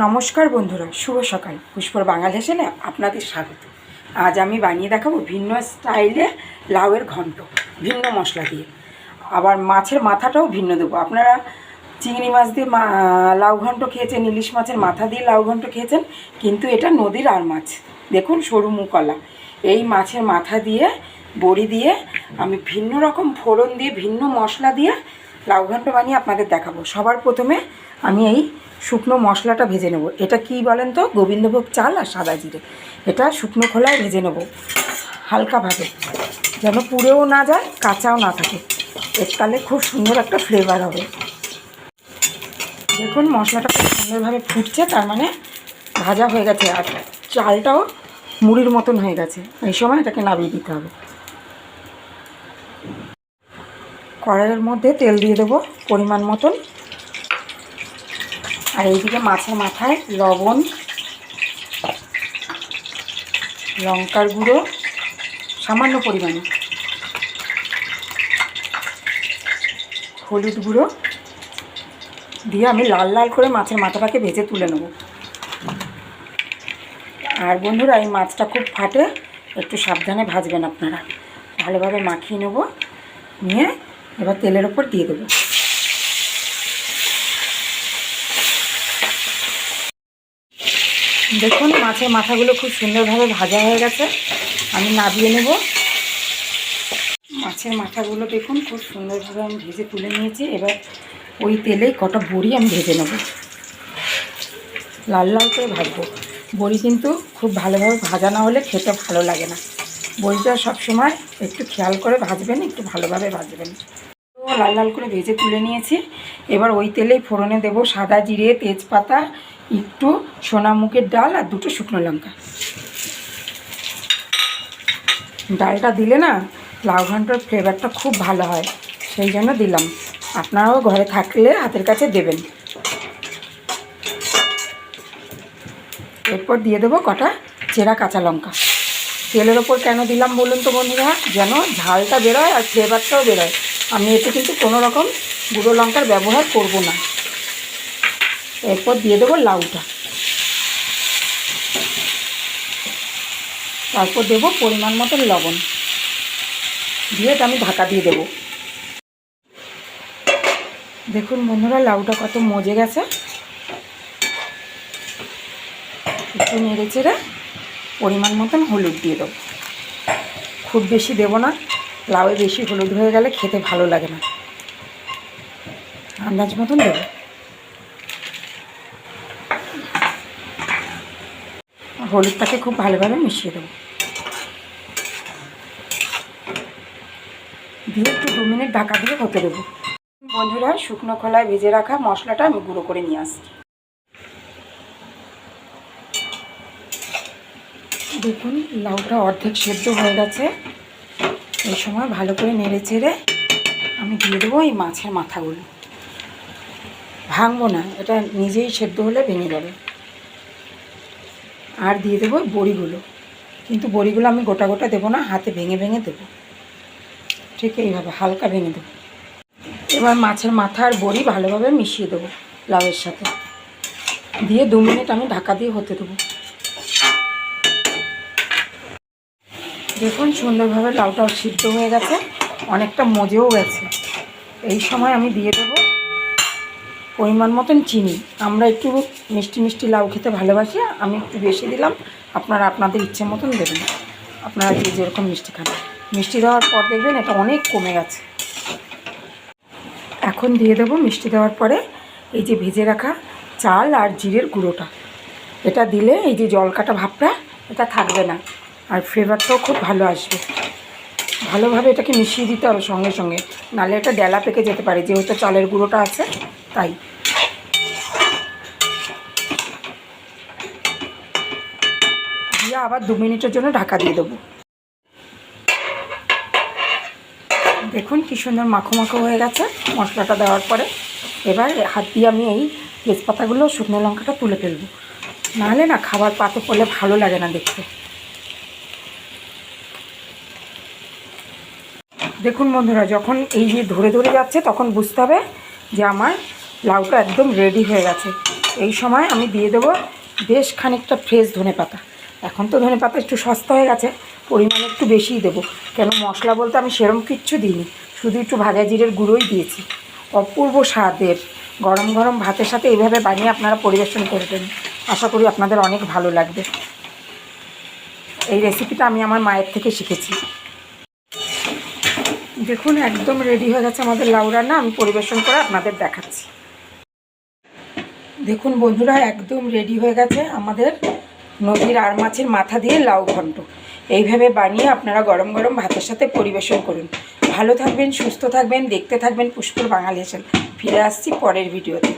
নমস্কার বন্ধুরা, শুভ সকাল। পুষ্পর বাঙাল হেসেলে আপনাদের স্বাগত। আজ আমি বানিয়ে দেখাবো ভিন্ন স্টাইলে লাউয়ের ঘন্ট, ভিন্ন মশলা দিয়ে। আবার মাছের মাথাটাও ভিন্ন দেবো। আপনারা চিংড়ি মাছ দিয়ে মা, লাউ ঘন্ট খেয়েছেন, ইলিশ মাছের মাথা দিয়ে লাউ ঘন্ট খেয়েছেন, কিন্তু এটা নদীর আর মাছ। দেখুন, সরু মুকলা এই মাছের মাথা দিয়ে, বড়ি দিয়ে, আমি ভিন্ন রকম ফোড়ন দিয়ে, ভিন্ন মশলা দিয়ে লাউ ঘন্ট বানিয়ে আপনাদের দেখাবো। সবার প্রথমে আমি এই শুকনো মশলাটা ভেজে নেব। এটা কি বলেন তো? গোবিন্দভোগ চাল আর সাদা জিরে। এটা শুকনো খোলায় ভেজে নেব হালকাভাবে যেন পুড়েও না যায়, কাঁচাও না থাকে। এর এরকালে খুব সুন্দর একটা ফ্লেভার হবে। দেখুন, মশলাটা খুব সুন্দরভাবে ফুটছে, তার মানে ভাজা হয়ে গেছে। আর চালটাও মুড়ির মতন হয়ে গেছে। এই সময় এটাকে নামিয়ে দিতে হবে। কড়াইয়ের মধ্যে তেল দিয়ে দেবো পরিমাণ মতন। আর এইদিকে মাছের মাথায় লবণ, লঙ্কার গুঁড়ো, সামান্য পরিমাণে। হলুদ গুঁড়ো দিয়ে আমি লাল লাল করে মাছের মাথাটাকে ভেজে তুলে নেব। আর বন্ধুরা, এই মাছটা খুব ফাটে, একটু সাবধানে ভাজবেন আপনারা। ভালোভাবে মাখিয়ে নেব, নিয়ে এবার তেলের ওপর দিয়ে দেবো। দেখুন, মাছের মাথাগুলো খুব সুন্দরভাবে ভাজা হয়ে গেছে। আমি নাবিয়ে নেব। মাছের মাথাগুলো দেখুন, খুব সুন্দরভাবে আমি ভেজে তুলে নিয়েছি। এবার ওই তেলে কটা বড়ি আমি ভেজে নেব। লাল লাল করে ভাজবো। বড়ি কিন্তু খুব ভালোভাবে ভাজা না হলে খেতে ভালো লাগে না। বড়িটা সবসময় একটু খেয়াল করে ভাজবেন, একটু ভালোভাবে ভাজবেন। লাল লাল করে ভেজে তুলে নিয়েছি। এবার ওই তেলেই ফোড়নে দেব সাদা জিরে, তেজপাতা, একটু সোনামুখের ডাল আর দুটো শুকনো লঙ্কা। ডালটা দিলে না লাউ ঘণ্টার ফ্লেভারটা খুব ভালো হয়, সেই জন্য দিলাম। আপনারাও ঘরে থাকলে হাতের কাছে দেবেন। এরপর দিয়ে দেবো কটা চেরা কাঁচা লঙ্কা। তেলের ওপর কেন দিলাম বলুন তো বন্ধুরা? যেন ঝালটা বেরোয় আর ফ্লেভারটাও বেরোয়। আমি এতে কিন্তু কোনো রকম গুঁড়ো লঙ্কার ব্যবহার করব না। এরপর দিয়ে দেবো লাউটা। তারপর দেবো পরিমাণ মতো লবণ। দিয়ে আমি ঢাকা দিয়ে দেবো। দেখুন বন্ধুরা, লাউটা কত মজে গেছে। একটু নেড়ে চেড়ে পরিমাণ মতন হলুদ দিয়ে দেবো। খুব বেশি দেবো না, লাউয়ে বেশি হলুদ হয়ে গেলে খেতে ভালো লাগে না। আন্দাজ মতন দেবো। হলুদটাকে খুব ভালোভাবে মিশিয়ে দেবো। দিয়ে একটু দু মিনিট ঢাকা দিয়ে হতে দেবো। বন্ধুরা, শুকনো খোলায় ভেজে রাখা মশলাটা আমি গুঁড়ো করে নিয়ে আসছি। দেখুন, লাউটা অর্ধেক সেদ্ধ হয়ে গেছে। এই সময় ভালো করে নেড়ে চেড়ে আমি দিয়ে দেবো এই মাছের মাথাগুলো। ভাঙবো না, এটা নিজেই সেদ্ধ হলে ভেঙে যাবে। আর দিয়ে দেবো বড়িগুলো। কিন্তু বড়িগুলো আমি গোটা গোটা দেবো না, হাতে ভেঙে ভেঙে দেবো। ঠিক এইভাবে, হালকা ভেঙে দেবো। এবার মাছের মাথা আর বড়ি ভালোভাবে মিশিয়ে দেবো লাউয়ের সাথে। দিয়ে দু মিনিট আমি ঢাকা দিয়ে হতে দেবো। দেখুন, সুন্দরভাবে লাউটাও সিদ্ধ হয়ে গেছে, অনেকটা মজেও গেছে। এই সময় আমি দিয়ে দেবো পরিমাণ মতন চিনি। আমরা একটু মিষ্টি মিষ্টি লাউ খেতে ভালোবাসি, আমি একটু বেশি দিলাম, আপনারা আপনাদের ইচ্ছে মতন দেবেন। আপনারা যে যেরকম মিষ্টি খান। মিষ্টি দেওয়ার পর দেখবেন এটা অনেক কমে গেছে। এখন দিয়ে দেবো মিষ্টি দেওয়ার পরে এই যে ভেজে রাখা চাল আর জিরের গুঁড়োটা। এটা দিলে এই যে জল কাটা ভাবটা, এটা থাকবে না। আর ফ্লেভারটাও খুব ভালো আসবে। ভালোভাবে এটাকে মিশিয়ে দিতে হবে সঙ্গে সঙ্গে। নাহলে এটা ডেলা পেকে যেতে পারে, যেহেতু চালের গুঁড়োটা আছে, তাই। দিয়ে আবার দু মিনিটের জন্য ঢাকা দিয়ে দেবো। দেখুন কী সুন্দর মাখো মাখো হয়ে গেছে মশলাটা দেওয়ার পরে। এবার হাত দিয়ে আমি এই তেজপাতাগুলো শুকনো লঙ্কাটা তুলে ফেলব। নাহলে না খাবার পাতে পড়লে ভালো লাগে না দেখতে। দেখুন বন্ধুরা, যখন এই যে ধরে ধরে যাচ্ছে, তখন বুঝতে হবে যে আমার লাউটা একদম রেডি হয়ে গেছে। এই সময় আমি দিয়ে দেবো বেশ খানিকটা ফ্রেশ ধনে পাতা। এখন তো ধনে পাতা একটু সস্তা হয়ে গেছে, পরিমাণ একটু বেশিই দেবো। কেন মশলা বলতে আমি সেরম কিচ্ছু দিইনি, শুধু একটু ভাজা জিরের গুঁড়োই দিয়েছি। অপূর্ব স্বাদের, গরম গরম ভাতের সাথে এইভাবে বানিয়ে আপনারা পরিবেশন করবেন। আশা করি আপনাদের অনেক ভালো লাগবে। এই রেসিপিটা আমি আমার মায়ের থেকে শিখেছি। দেখুন, একদম রেডি হয়ে গেছে আমাদের লাউ রান্না। আমি পরিবেশন করে আপনাদের দেখাচ্ছি। দেখুন বন্ধুরা, একদম রেডি হয়ে গেছে আমাদের নদীর আর মাছের মাথা দিয়ে লাউ ঘন্ট। এইভাবে বানিয়ে আপনারা গরম গরম ভাতের সাথে পরিবেশন করুন। ভালো থাকবেন, সুস্থ থাকবেন, দেখতে থাকবেন পুষ্পর বাঙালি হেসেল ফিরে আসছি পরের ভিডিওতে।